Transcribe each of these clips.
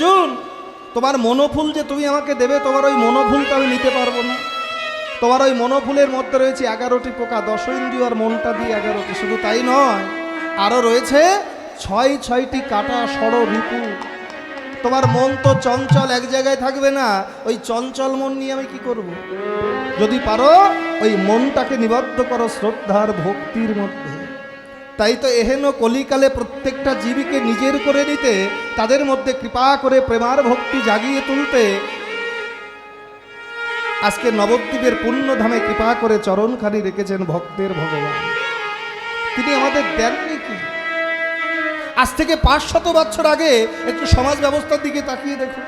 অর্জুন, তোমার মনোফুল যে তুমি আমাকে দেবে, তোমার ওই মনোফুলটা আমি নিতে পারব না। তোমার ওই মনোফুলের মধ্যে রয়েছে এগারোটি পোকা, দশ ইন্দ্রিয় আর মনটা দিয়ে এগারোটি। শুধু তাই নয় আরও রয়েছে ছয় ছয়টি কাটা সড় রিপু। তোমার মন তো চঞ্চল, এক জায়গায় থাকবে না। ওই চঞ্চল মন নিয়ে আমি কি করব। যদি পারো, ওই মনটাকে নিবদ্ধ করো শ্রদ্ধার ভক্তির মধ্যে। তাই তো এহেন কলিকালে প্রত্যেকটা জীবীকে নিজের করে নিতে তাদের মধ্যে কৃপা করে প্রেমার ভক্তি জাগিয়ে তুলতে। আজকে নবদ্বীপের পুণ্যধামে কৃপা করে চরণখানি রেখেছেন ভক্তের ভগবান। তিনি আমাদের দেননি কি? আজ থেকে পাঁচ শত বছর আগে একটু সমাজ ব্যবস্থার দিকে তাকিয়ে দেখুন।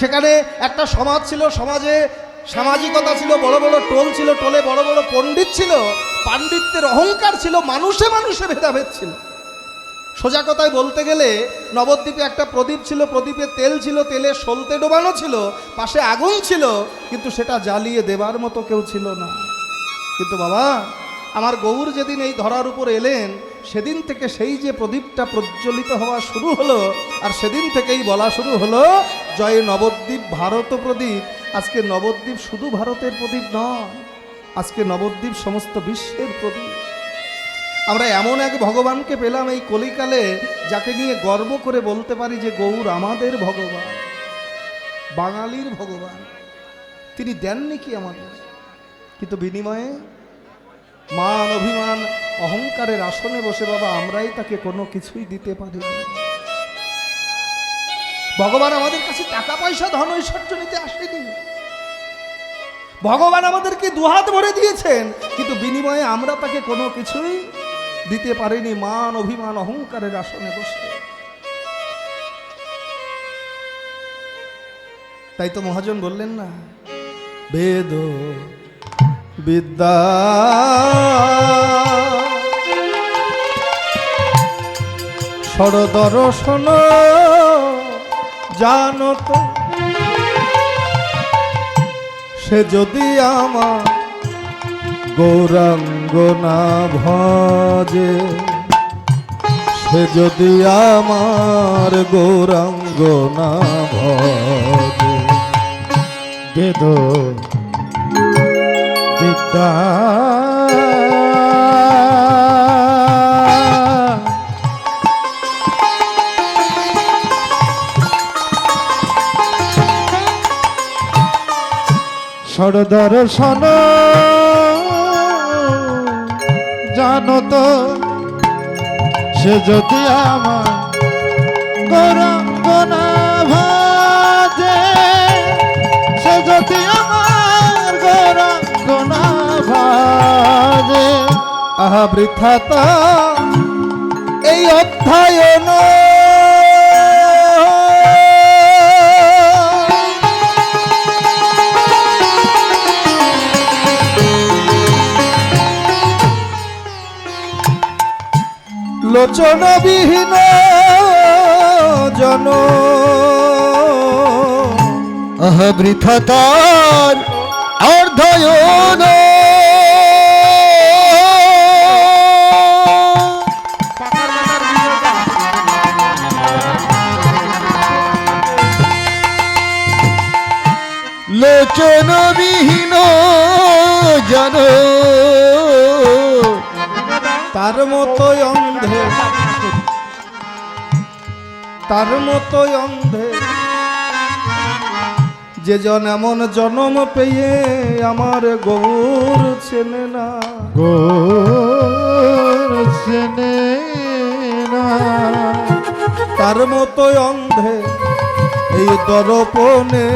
সেখানে একটা সমাজ ছিল, সমাজে সামাজিকতা ছিল, বড় বড় টোল ছিল, টোলে বড় বড় পণ্ডিত ছিল, পাণ্ডিত্যের অহংকার ছিল, মানুষে মানুষে ভেদাভেদ ছিল। সোজা কথায় বলতে গেলে, নবদ্বীপে একটা প্রদীপ ছিল, প্রদীপে তেল ছিল, তেলে সলতে ডোবানো ছিল, পাশে আগুন ছিল, কিন্তু সেটা জ্বালিয়ে দেবার মতো কেউ ছিল না। কিন্তু বাবা, আমার গৌর যেদিন এই ধরার উপর এলেন সেদিন থেকে সেই যে প্রদীপটা প্রজ্বলিত হওয়া শুরু হলো, আর সেদিন থেকেই বলা শুরু হলো, জয় নবদ্বীপ ভারত প্রদীপ। আজকে নবদ্বীপ শুধু ভারতের প্রদীপ নয়, আজকে নবদ্বীপ সমস্ত বিশ্বের প্রদীপ। আমরা এমন এক ভগবানকে পেলাম এই কলিকালে, যাকে নিয়ে গর্ব করে বলতে পারি যে গৌর আমাদের ভগবান, বাঙালির ভগবান। তিনি দেননি কি আমাদের? কিন্তু বিনিময়ে মান অভিমান, অহংকারের আসনে বসে বাবা, আমরাই তাকে কোনো কিছুই দিতে পারি ভগবান আমাদের কাছে টাকা পয়সা, ধন ঐশ্বর্য নিতে আসেনি। ভগবান আমাদেরকে দুহাত ভরে দিয়েছেন, কিন্তু বিনিময়ে আমরা তাকে কোনো কিছুই দিতে পারিনি, মান অভিমান, অহংকারের আসনে বসে। তাই তো মহাজন বললেন না, বেদ বিদ্যা। সরদর্শন জানত সে যদি আমার গৌরাঙ্গ না ভজে, সে যদি আমার গৌরাঙ্গ না ভজে, বেদ বিদ্যা সরদর্শন জানো তো সে যদি আমার গৌরাঙ্গ না আহা বৃথাতা এই অধ্যায়ন। লোচনবিহীন জন। আহ বৃথা তার অর্ধয়ন লোচন বিহীন জন। তার মতোই অন্ধে। তার মতোই অন্ধে। যে জন এমন জনম পেয়ে আমার গৌর চেনে না। গোর সেনে না। তার মতোই অন্ধে। এই দর্পণে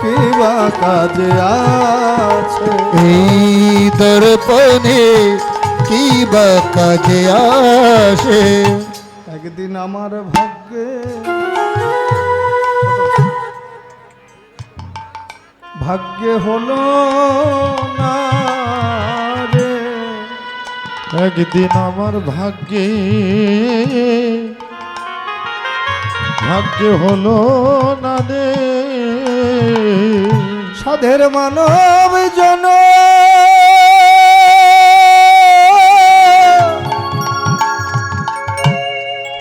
কিবা কাজে আছে? এই দর্পণে কি বা কাজে আসে। একদিন আমার ভাগ্যে ভাগ্যে হলো না রে। একদিন আমার ভাগ্যে সাধ্য হলো না দে। সাধের মানব জন।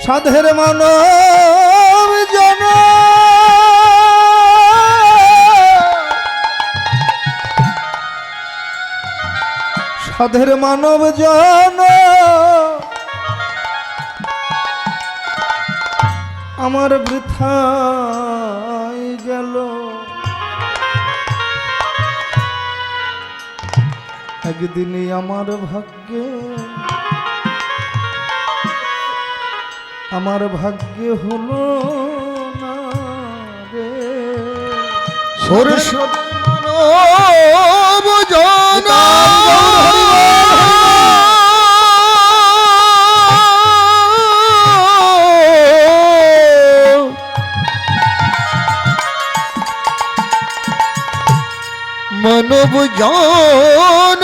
সাধের মানব জন। সাধের মানব জন। আমার বৃথায় গেল। একদিনই আমার ভাগ্যে আমার ভাগ্যে হলো না রে। সরস মানব জন মানব জন।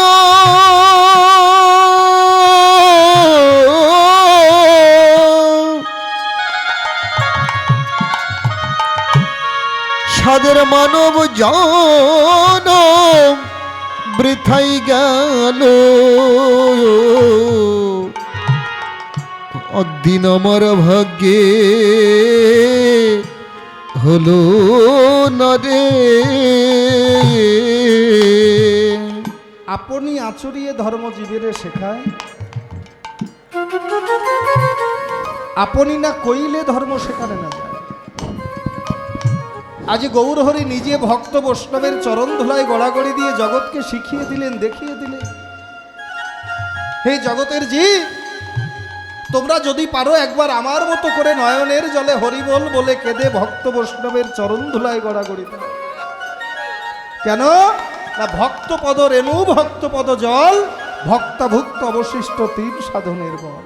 সাদের মানব জন। বৃথাই গেল। অদিন আমার ভাগ্যে হলো না আপনি আচরিয়ে ধর্মজীবীর শেখায়। আপনি না কইলে ধর্ম শেখালে না যায়। আজ গৌরহরি নিজে ভক্ত বৈষ্ণবের চরণ ধুলায় গড়াগড়ি দিয়ে জগৎকে শিখিয়ে দিলেন, দেখিয়ে দিলেন। হে জগতের জি তোমরা যদি পারো একবার আমার মতো করে নয়নের জলে হরিবল বলে কেঁদে ভক্ত বৈষ্ণবের চরণ ধুলায় গড়াগড়ি দাও। কেন? না, ভক্তপদ রেণু, ভক্তপদ জল, ভক্তাভুক্ত অবশিষ্ট তিন সাধনের বল।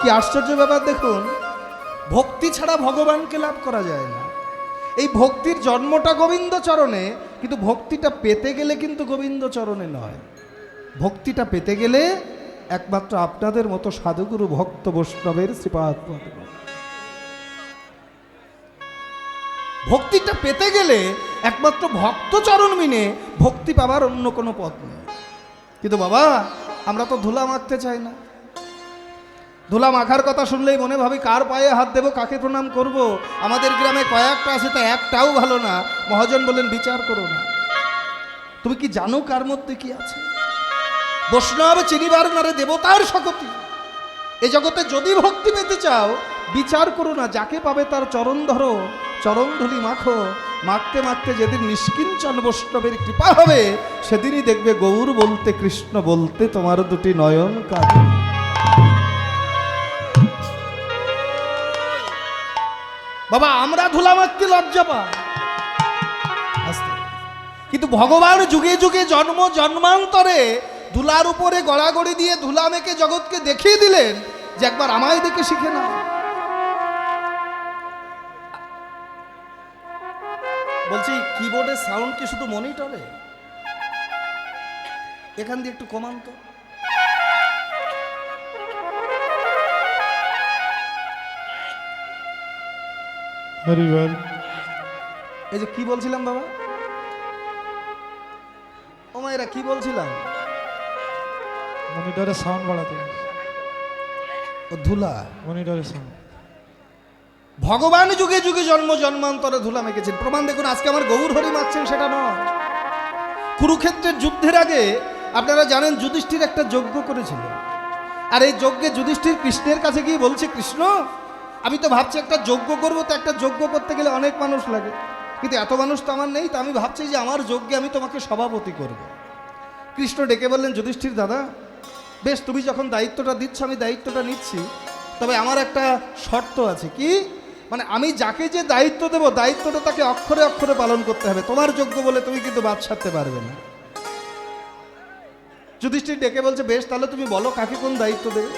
কি আশ্চর্য ব্যাপার দেখুন, ভক্তি ছাড়া ভগবানকে লাভ করা যায় না। এই ভক্তির জন্মটা গোবিন্দ চরণে কিন্তু ভক্তিটা পেতে গেলে কিন্তু গোবিন্দ চরণে নয়। ভক্তিটা পেতে গেলে একমাত্র আপনাদের মতো সাধুগুরু ভক্ত বৈষ্ণবের শ্রীপাদ ভক্তিটা পেতে গেলে একমাত্র ভক্তচরণ মিনে ভক্তি পাবার অন্য কোনো পথ নেই। কিন্তু বাবা, আমরা তো ধুলা মাখতে চাই না। ধুলা মাখার কথা শুনলেই মনে ভাবি, কার পায়ে হাত দেবো, কাকে প্রণাম করব। আমাদের গ্রামে কয়েকটা আছে, তা একটাও ভালো না। মহাজন বলেন বিচার করো না। তুমি কি জানো কার মধ্যে কি আছে? বৈষ্ণব চিনিবার নারে দেবতার শকতি। এ জগতে যদি ভক্তি পেতে চাও, বিচার করো না, যাকে পাবে তার চরণ ধরো, চরণ ধুলি মাখো। মাখতে মাখতে যেদিন নিষ্কিঞ্চন বৈষ্ণবের কৃপা হবে, সেদিনই দেখবে গৌর বলতে কৃষ্ণ বলতে তোমার দুটি নয়ন কাঁদে বাবা, আমরা ধুলা মাখতে লজ্জা আস্তে। কিন্তু ভগবান যুগে যুগে জন্ম, জন্মান্তরে ধুলার উপরে গড়াগড়ি দিয়ে ধুলা মেখে জগৎকে দেখিয়ে দিলেন যে একবার আমায় দেখে শিখে না বলছি কিবোর্ডের সাউন্ড কি শুধু মনিটরে এখান দিয়ে একটু কমান তো। এই যে কি বলছিলাম বাবা? ও মায়েরা কি বলছিলাম? মনিটরে সাউন্ড বাড়াতে। ও ধুলা? মনিটরে সাউন্ড ভগবান যুগে যুগে জন্ম জন্মান্তরে ধুলা মেখেছেন। প্রমাণ দেখুন আজকে আমার গৌর হরি মারছেন সেটা নয়। কুরুক্ষেত্রের যুদ্ধের আগে আপনারা জানেন যুধিষ্ঠির একটা যজ্ঞ করেছিল। আর এই যজ্ঞে যুধিষ্ঠির কৃষ্ণের কাছে গিয়ে বলছে কৃষ্ণ আমি তো ভাবছি একটা যজ্ঞ করব তো একটা যজ্ঞ করতে গেলে অনেক মানুষ লাগে। কিন্তু এত মানুষ তো আমার নেই তো আমি ভাবছি যে আমার যজ্ঞে আমি তোমাকে সভাপতি করব। কৃষ্ণ ডেকে বললেন যুধিষ্ঠির দাদা বেশ, তুমি যখন দায়িত্বটা দিচ্ছ, আমি দায়িত্বটা নিচ্ছি। তবে আমার একটা শর্ত আছে, কি? মানে আমি যাকে যে দায়িত্ব দেবো, দায়িত্বটা তাকে অক্ষরে অক্ষরে পালন করতে হবে। তোমার যোগ্য বলে তুমি কিন্তু বাদ সারতে পারবে না। যুধিষ্ঠির ডেকে বলছে, বেশ, তাহলে তুমি বলো, কাকে কোন দায়িত্ব দেবে?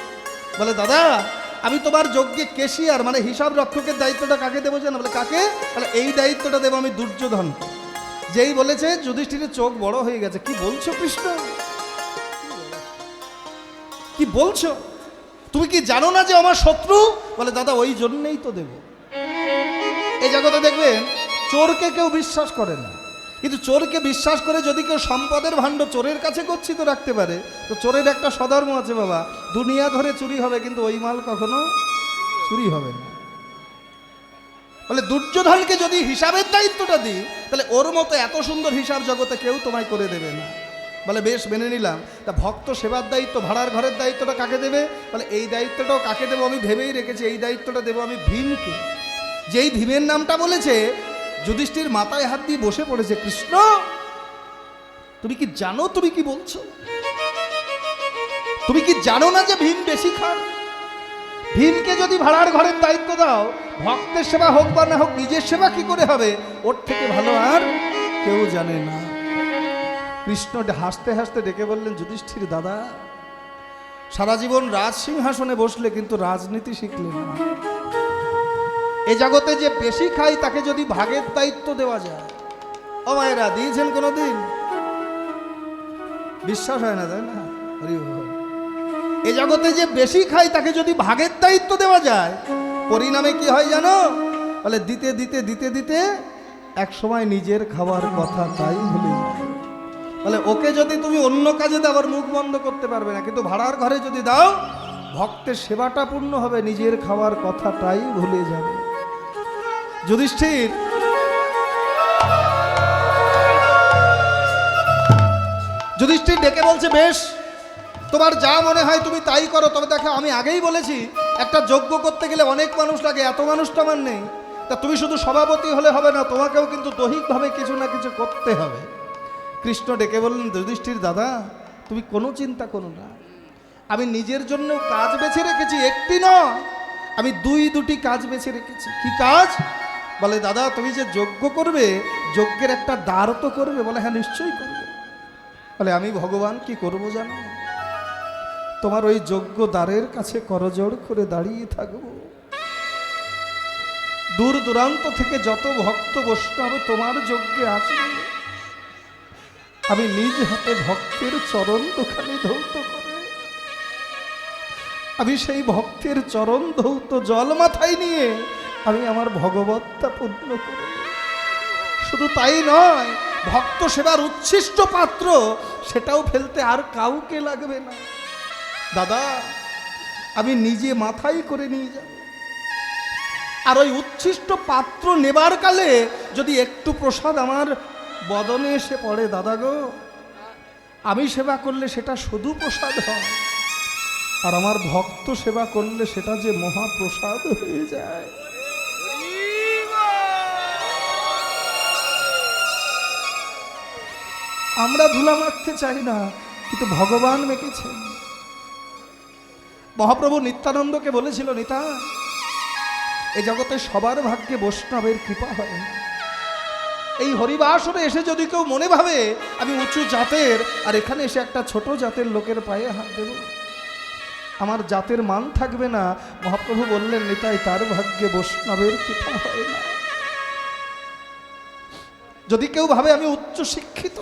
বলে, দাদা, আমি তোমার যজ্ঞে কেশিয়ার মানে হিসাব রক্ষকের দায়িত্বটা কাকে দেবো জানো? বলে, কাকে? তাহলে এই দায়িত্বটা দেবো আমি দুর্যোধন যেই বলেছে, যুধিষ্ঠিরের চোখ বড় হয়ে গেছে। কি বলছো কৃষ্ণ? কি বলছো? তুমি কি জানো না যে আমার শত্রু? বলে, দাদা, ওই জন্যেই তো দেব। এই জগতে দেখবেন, চোরকে কেউ বিশ্বাস করে না। কিন্তু চোরকে বিশ্বাস করে যদি কেউ সম্পদের ভাণ্ড চোরের কাছে গচ্ছিত রাখতে পারে, তো চোরের একটা সধর্ম আছে বাবা। দুনিয়া ধরে চুরি হবে, কিন্তু ওই মাল কখনো চুরি হবে না। বলে, দুর্যোধনকে যদি হিসাবের দায়িত্বটা দিই, তাহলে ওর মতো এত সুন্দর হিসাব জগতে কেউ তোমায় করে দেবে না। বলে, বেশ, মেনে নিলাম। তা ভক্ত সেবার দায়িত্ব, ভাড়ার ঘরের দায়িত্বটা কাকে দেবে? বলে, এই দায়িত্বটাও কাকে দেবো আমি ভেবেই রেখেছি, এই দায়িত্বটা দেবো আমি ভীমকে। যেই ভীমের নামটা বলেছে, যুধিষ্ঠির মাথায় হাত দিয়ে বসে পড়েছে, কৃষ্ণ, তুমি কি জানো, তুমি কি বলছো? তুমি কি জানো না যে ভীম বেশি খান? ভীমকে যদি ভাড়ার ঘরের দায়িত্ব দাও, ভক্তের সেবা হোক বা না হোক, নিজের সেবা কি করে হবে? ওর থেকে ভালো আর কেউ জানে না। কৃষ্ণ হাসতে হাসতে ডেকে বললেন, যুধিষ্ঠির দাদা, সারা জীবন রাজ সিংহাসনে বসলে কিন্তু রাজনীতি শিখলে না। এ জগতে যে বেশি খাই, তাকে যদি ভাগের দায়িত্ব দেওয়া যায়। ও মায়েরা, দিয়েছেন কোনোদিন? বিশ্বাস হয় না, তাই না? এ জগতে যে বেশি খাই, তাকে যদি ভাগের দায়িত্ব দেওয়া যায়, পরিণামে কি হয় জানো? বলে, দিতে দিতে দিতে দিতে, এক সময় নিজের খাবার কথা তাই ভুলে বলে ওকে যদি তুমি অন্য কাজে দাও আবার মুখ বন্ধ করতে পারবে না। কিন্তু ভাড়ার ঘরে যদি দাও, ভক্তের সেবাটা পূর্ণ হবে, নিজের খাওয়ার কথাটাই ভুলে যাবে। যুধিষ্ঠির যুধিষ্ঠির ডেকে বলছে, বেশ, তোমার যা মনে হয় তুমি তাই করো। তবে দেখো, আমি আগেই বলেছি, একটা যজ্ঞ করতে গেলে অনেক মানুষ লাগে, এত মানুষ তো আমার নেই। তা তুমি শুধু সভাপতি হলে হবে না, তোমাকেও কিন্তু দৈহিকভাবে কিছু না কিছু করতে হবে। কৃষ্ণ ডেকে বললেন, যুধিষ্ঠির দাদা, তুমি কোনো চিন্তা করো না। আমি নিজের জন্য কাজ বেছে রেখেছি, একটি নয়। আমি দুই, দুটি কাজ বেছে রেখেছি। কি কাজ? বলে, দাদা, তুমি যে যজ্ঞ করবে, যজ্ঞের একটা দ্বার তো করবে। বলে হ্যাঁ নিশ্চয়ই করবে। বলে, আমি ভগবান কি করব জানো? তোমার ওই যজ্ঞ দ্বারের কাছে করজোড় করে দাঁড়িয়ে থাকব। দূর দূরান্ত থেকে যত ভক্ত বৈষ্ণব তোমার যজ্ঞে আসবে। আমি নিজ হাতে ভক্তের চরণ দোকানে ধৌত করে। আমি সেই ভক্তের চরণ ধৌত জল মাথায় নিয়ে আমি আমার ভগবত্তা পূর্ণ করব শুধু তাই নয়, ভক্ত সেবার উচ্ছিষ্ট পাত্র, সেটাও ফেলতে আর কাউকে লাগবে না। দাদা, আমি নিজে মাথায় করে নিয়ে যাব। আর ওই উচ্ছিষ্ট পাত্র নেবার কালে যদি একটু প্রসাদ আমার বদনে এসে পড়ে, দাদা গো। আমি সেবা করলে সেটা শুধু প্রসাদ হয়। আর আমার ভক্ত সেবা করলে সেটা যে মহাপ্রসাদ হয়ে যায়। আমরা ধুলা মারতে চাই না, কিন্তু ভগবান মেখেছেন। মহাপ্রভু নিত্যানন্দকে বলেছিল, নিতা এই জগতে সবার ভাগ্যে বৈষ্ণবের কৃপা হয়। এই হরিবাসরে এসে যদি কেউ মনে ভাবে, আমি উঁচু জাতের, আর এখানে এসে একটা ছোট জাতের লোকের পায়ে হাত দেব। আমার জাতের মান থাকবে না। মহাপ্রভু বললেন, নিতাই তার ভাগ্যে বৈষ্ণবের কৃপা হয় না। যদি কেউ ভাবে, আমি উচ্চ শিক্ষিত।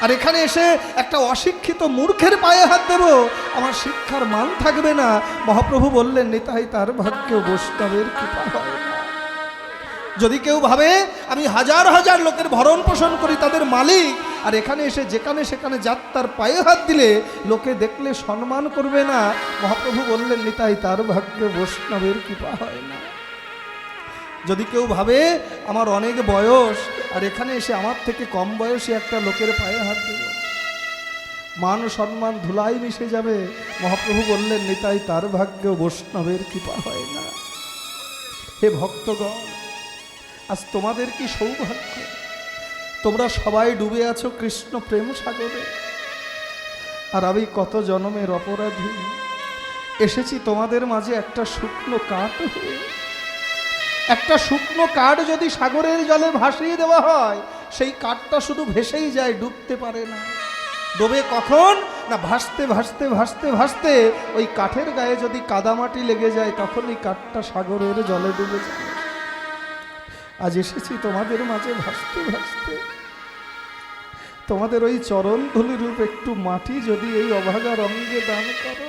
আর এখানে এসে একটা অশিক্ষিত মূর্খের পায়ে হাত দেব, আমার শিক্ষার মান থাকবে না। মহাপ্রভু বললেন, নিতাই তার ভাগ্য বৈষ্ণবের কৃপা হয় যদি কেউ ভাবে আমি হাজার হাজার লোকের ভরণ পোষণ করি তাদের মালিক, আর এখানে এসে যেখানে সেখানে যাত্রার পায়ে হাত দিলে লোকে দেখলে সম্মান করবে না। মহাপ্রভু বললেন, নিতাই তার ভাগ্য বৈষ্ণবের কৃপা হয় না। যদি কেউ ভাবে আমার অনেক বয়স, আর এখানে এসে আমার থেকে কম বয়সী একটা লোকের পায়ে হাত দেব মান সম্মান ধুলাই মিশে যাবে। মহাপ্রভু বললেন, নিতাই তার ভাগ্য বৈষ্ণবের কৃপা হয় না। হে ভক্তগণ আজ তোমাদের কি সৌভাগ্য? তোমরা সবাই ডুবে আছো কৃষ্ণ প্রেম সাগরে। আর আমি কত জনমের অপরাধী। এসেছি তোমাদের মাঝে একটা শুকনো কাঠ হয়ে। একটা শুকনো কাঠ যদি সাগরের জলে ভাসিয়ে দেওয়া হয়, সেই কাঠটা শুধু ভেসেই যায়, ডুবতে পারে না। ডোবে কখন? না, ভাসতে ভাসতে ভাসতে ভাসতে ওই কাঠের গায়ে যদি কাদামাটি লেগে যায় তখন এই কাঠটা সাগরের জলে ডুবে যায়। আজ এসেছি তোমাদের মাঝে ভাসতে ভাসতে। তোমাদের ওই চরণ রূপ একটু মাটি যদি এই অভাগা রঙ্গে দান করো।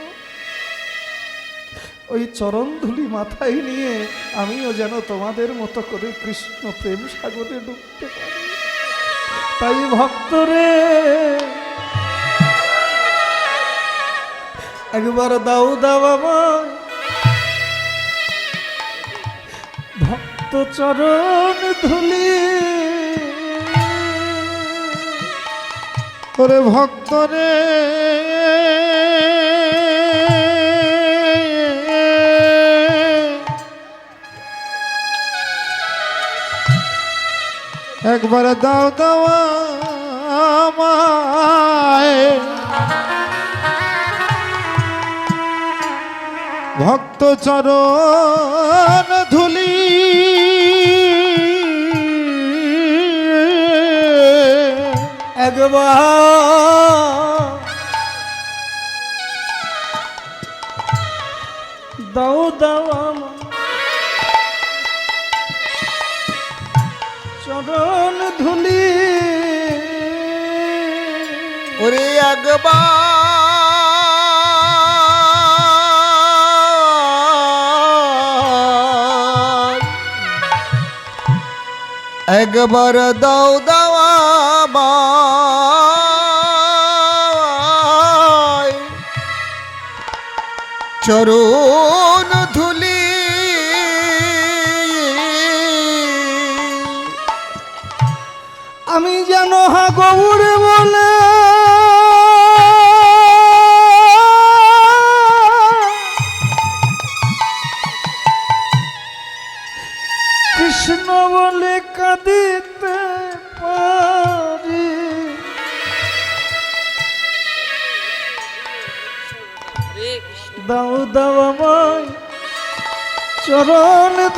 ওই চরণ ধুলি মাথায় নিয়ে আমিও যেন তোমাদের মতো করে কৃষ্ণ প্রেম সাগরে ডুবতে পারি। তাই ভক্তরে, একবার দাও দাও আমায়। ভক্ত চরণ ধুলি। ওরে ভক্ত রে একবার দাও দাও আমায়। ভক্ত চরণ ধুলি। একবার দাও দাও আমার চরণ ধুলি ওরে একবার একবার দাও দাও চরণ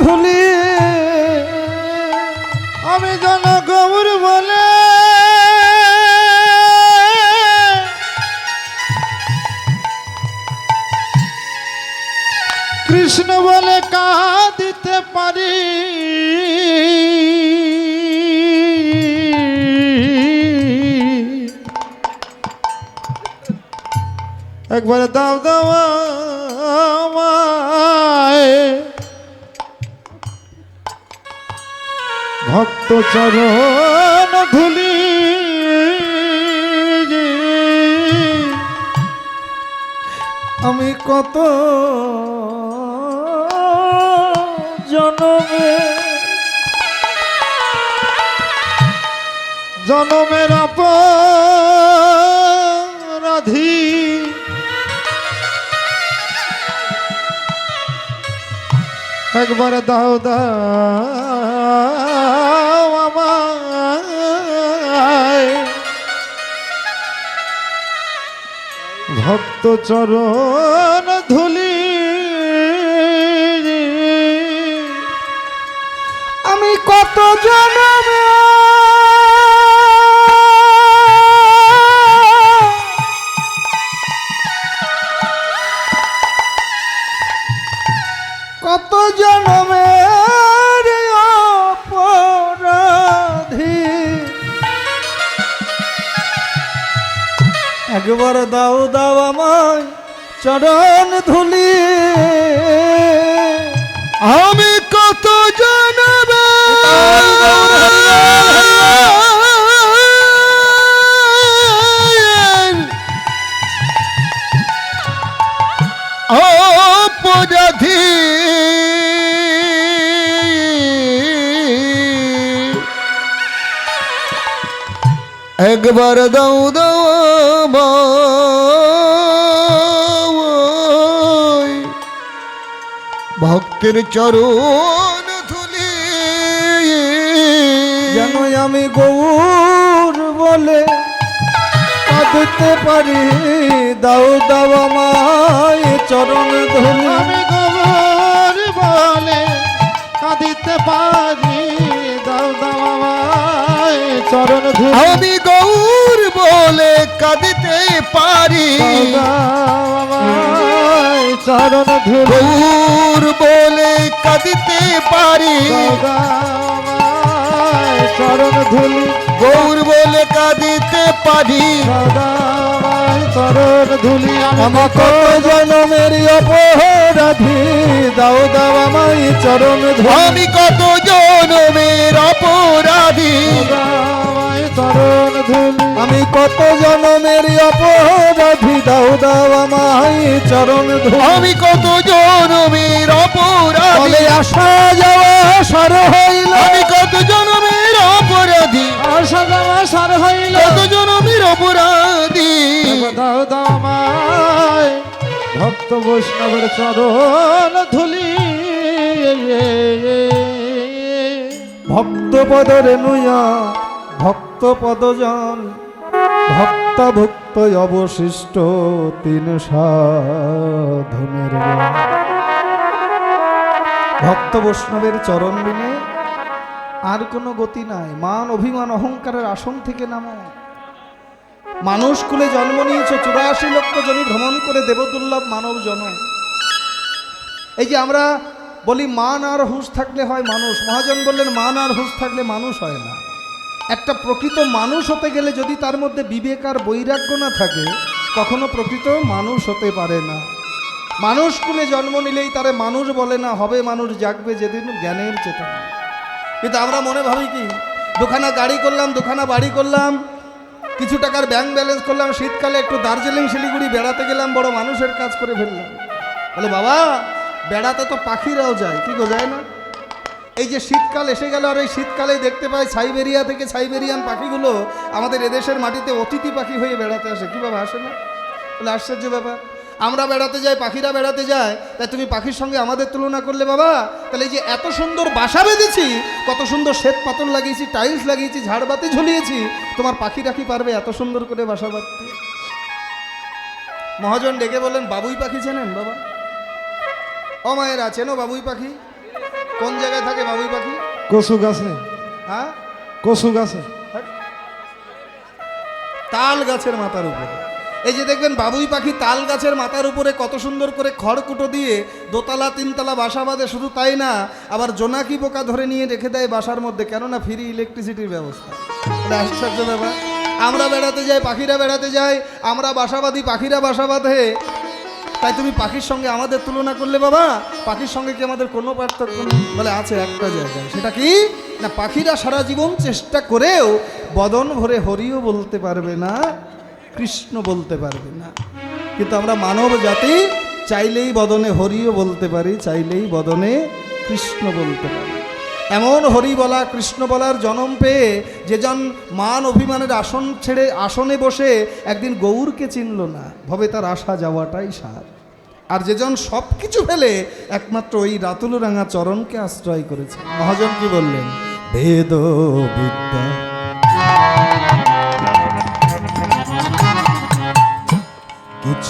ধুলি। আমি জন গৌর বলে কৃষ্ণ বলে কাঁদিতে পারি। একবার দাও দাও ভক্ত চরণ ধুলি। আমি কত জনমে জনমের অপরাধী। একবার দাও দাও ভক্ত চরণ একবার দাও দাও আমায় চরণ ধুলি। আমি কত জানবে? একবার দাও ভক্তের চরণ ধুলি। যেন আমি গৌর বলে কাঁদতে পারি। দাও দাও আমায় চরণ ধুলি। আমি গৌর বলে কাঁদিতে পারি। চরণ আমি গৌর বলে কাঁদিতে পারি। চরণ গৌর বলে কাঁদিতে পারি। চরণ ধুলি গৌর বলে কাঁদিতে পারি। ধুলি আমার কত জনমের অপরাধী দাও দাও আমায় চরণ আমি কত জনমের অপরাধী। চরণ ধুলি। আমি কত জনমের অপরাধী দাও দাও আমায় চরণ ধুলি। আমি কত জনমের অপরাধী। আসা যাওয়া সার হইল। আমি কত জনমের যাওয়া সার হইল। জনমের অপরাধী? দাও ভক্ত বৈষ্ণবের চরণ ধুলি ভক্ত পদরে নুয়া ভক্ত পদজন ভক্তা ভক্ত অবশিষ্ট তিন সাধনের ভক্ত বৈষ্ণবের চরণ বিনে আর কোনো গতি নাই। মান, অভিমান, অহংকারের আসন থেকে নামো। মানুষ কুলে জন্ম নিয়েছ, চুরাশি লক্ষ জনী ভ্রমণ করে দেবদুর্লভ মানব জনম এই যে আমরা বলি মান আর হুঁশ থাকলে হয় মানুষ, মহাজন বললেন মান আর হুঁশ থাকলে মানুষ হয় না। একটা প্রকৃত মানুষ হতে গেলে যদি তার মধ্যে বিবেক আর বৈরাগ্য না থাকে, কখনো প্রকৃত মানুষ হতে পারে না। মানুষ কুলে জন্ম নিলেই তারে মানুষ বলে না, হবে মানুষ জাগবে যেদিন জ্ঞানের চেতনা। কিন্তু আমরা মনে ভাবি কি, দুখানা গাড়ি করলাম, দুখানা বাড়ি করলাম, কিছু টাকার ব্যাংক ব্যালেন্স করলাম, শীতকালে একটু দার্জিলিং, শিলিগুড়ি বেড়াতে গেলাম, বড় মানুষের কাজ করে ফেললাম। বলে, বাবা, বেড়াতে তো পাখিরাও যায়, কি গো, যায় না? এই যে শীতকাল এসে গেল, আর এই শীতকালে দেখতে পাই সাইবেরিয়া থেকে সাইবেরিয়ান পাখিগুলো আমাদের এদেশের মাটিতে অতিথি পাখি হয়ে বেড়াতে আসে, কী বাবা, আসে না? বলে, আশ্চর্য ব্যাপার। আমরা বেড়াতে যাই পাখিরা বেড়াতে যায় তাই তুমি পাখির সঙ্গে আমাদের তুলনা করলে বাবা তাহলে এই যে এত সুন্দর বাসা বেঁধেছি কত সুন্দর শ্বেত পাথর লাগিয়েছি টাইলস লাগিয়েছি ঝাড়বাতি ঝুলিয়েছি তোমার পাখি রাখি পারবে এত সুন্দর করে বাসা বাঁধতে? মহাজন ডেকে বললেন বাবুই পাখি চেনেন বাবা? ও মায়েরা চেনো বাবুই পাখি? কোন জায়গায় থাকে বাবুই পাখি? কসু গাছে হ্যাঁ? কসু গাছে তাল গাছের মাথার উপরে। এই যে দেখবেন বাবুই পাখি তাল গাছের মাথার উপরে কত সুন্দর করে খড়কুটো দিয়ে দোতলা, তিনতলা বাসা বাঁধে, শুধু তাই না, আবার জোনাকি পোকা ধরে নিয়ে রেখে দেয় বাসার মধ্যে, কেননা ফ্রি ইলেকট্রিসিটির ব্যবস্থা। আশ্চর্য ব্যাপার। আমরা বেড়াতে যাই, পাখিরা বেড়াতে যাই আমরা বাসা বাঁধি, পাখিরা বাসা বাঁধে। তাই তুমি পাখির সঙ্গে আমাদের তুলনা করলে বাবা, পাখির সঙ্গে কি আমাদের কোনো পার্থক্য বলে, আছে একটা জায়গায় সেটা কি? না, পাখিরা সারা জীবন চেষ্টা করেও বদন ভরে হরিও বলতে পারবে না। কৃষ্ণ বলতে পারবে না। কিন্তু আমরা মানব জাতি চাইলেই বদনে হরিও বলতে পারি, চাইলেই বদনে কৃষ্ণ বলতে পারি। এমন হরি বলা, কৃষ্ণ বলার জনম পেয়ে যেজন মান অভিমানের আসন ছেড়ে আসনে বসে একদিন গৌরকে চিনল না, ভবে তার আসা যাওয়াটাই সার। আর যেজন সব কিছু ফেলে একমাত্র ওই রাতুল রাঙা চরণকে আশ্রয় করেছে। মহাজন কি বললেন? বেদ বিদ্যা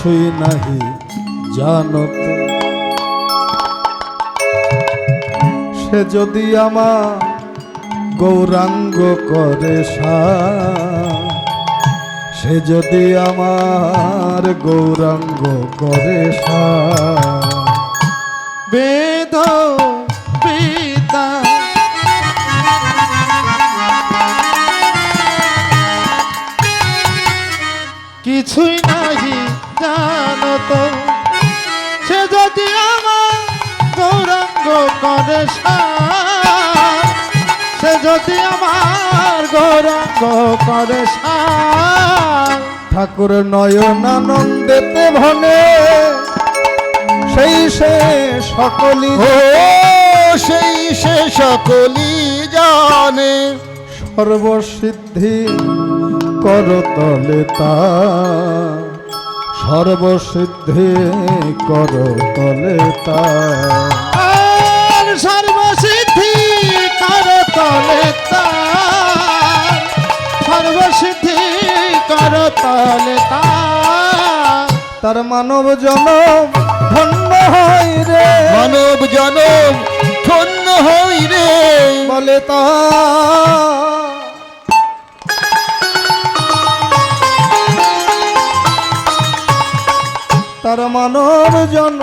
কিছুই নাহি জানত। সে যদি আমার গৌরাঙ্গ করে সা- যদি আমার গৌরাঙ্গ করে বেদ কিছুই নাহি জানো তো সে যদি আমার গৌরাঙ্গ করে সে যদি আমার গৌরাঙ্গ করে ঠাকুর নয়নানন্দেতে ভনে সেই সে সকলই ও সেই সে সকলি জানে। সর্বসিদ্ধি করতলে তা সর্বসিদ্ধি করতলে তা আর সর্বসিদ্ধি কর তলে তার সর্বসিদ্ধি কর তলে তার তার মানব জনম ধন্য হয় রে। মানব জনম ধন্য হই রে। বলে তা তার মানব জন।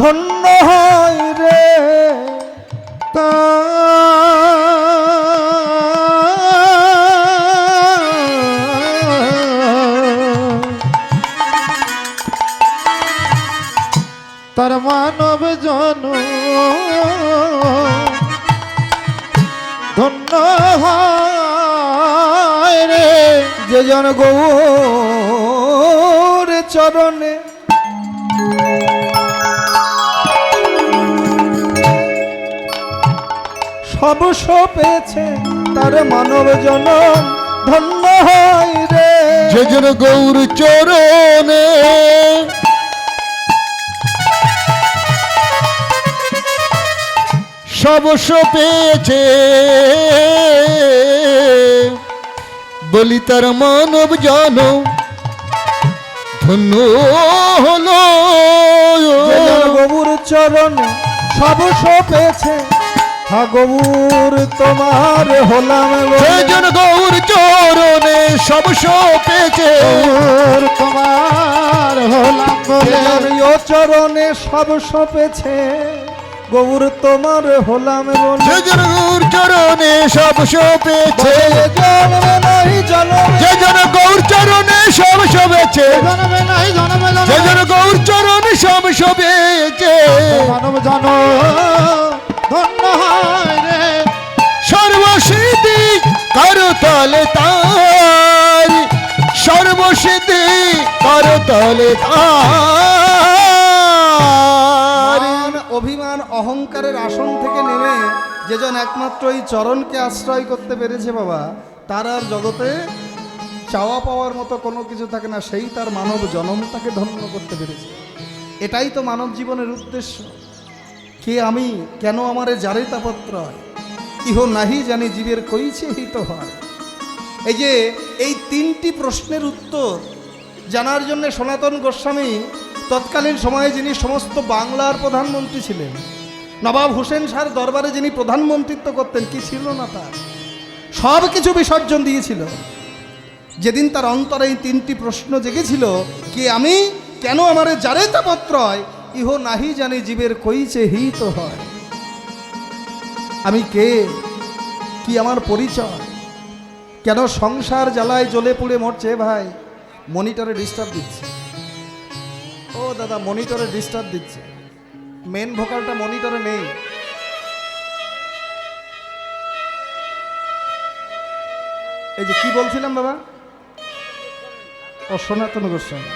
ধন্য হয় রে তার মানব জন। ধন্য হয় যে জন গৌর চরণে। সব পেয়েছে তার মানব জনম ধন্য হয় রে। যে যেন গৌর চরণে। সবস্ব পেয়েছে বলি তার মানব জন। ধন্য হলো। গবুর চরণে সব পেয়েছে হা গবুর তোমার হলাম জন গৌর চরণে সব পেয়েছে ওর তোমার হলাম ও চরণে সব পেয়েছে গবুর তোমার হলাম বলে। গৌর চরণে পেয়েছে বলে জন্মে নাই জনম যে জন গৌর চরণে সব পেয়েছে জনমে নাই জনমে যে জন গৌর চরণে সবস্ব পেয়েছে মানব জন ধন্য হয় রে। সর্বসিদ্ধি করতলে তার। সর্বসিদ্ধি করতলে তার। অহংকারের আসন থেকে নেমে যেজন একমাত্র এই চরণকে আশ্রয় করতে পেরেছে বাবা, তার আর জগতে চাওয়া পাওয়ার মতো কোনো কিছু থাকে না, সেই তার মানব জনমটাকে ধন্য করতে পেরেছে। এটাই তো মানব জীবনের উদ্দেশ্য। কে আমি, কেন আমারে যারে তাপত্র ইহ নাহি জানি জীবের কইছে হিত হয়। এই যে, এই তিনটি প্রশ্নের উত্তর জানার জন্য সনাতন গোস্বামী তৎকালীন সময়ে যিনি সমস্ত বাংলার প্রধানমন্ত্রী ছিলেন নবাব হোসেন শাহর দরবারে যিনি প্রধানমন্ত্রিত্ব করতেন, কি ছিল না তার? সব কিছু বিসর্জন দিয়েছিল। যেদিন তার অন্তরে এই তিনটি প্রশ্ন জেগেছিল, কি আমি কেন আমারে যারে তাপত্রয় ইহ নাহি জানি জীবের কইছে হিত হয়। আমি কে? কি আমার পরিচয়? কেন সংসার জ্বালায় জ্বলে পুড়ে মরছে ভাই? মনিটরে ডিস্টার্ব দিচ্ছে। ও দাদা, মনিটরে ডিস্টার্ব দিচ্ছে। মেন ভোকালটা মনিটরে নেই। এই যে কি বলছিলাম বাবা? ও সনাতন গোস্বামী।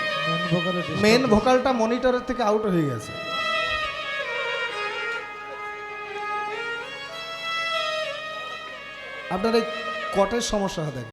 মেন ভোকালটা মনিটরের থেকে আউট হয়ে গেছে। আপনার এই কটের সমস্যা হয়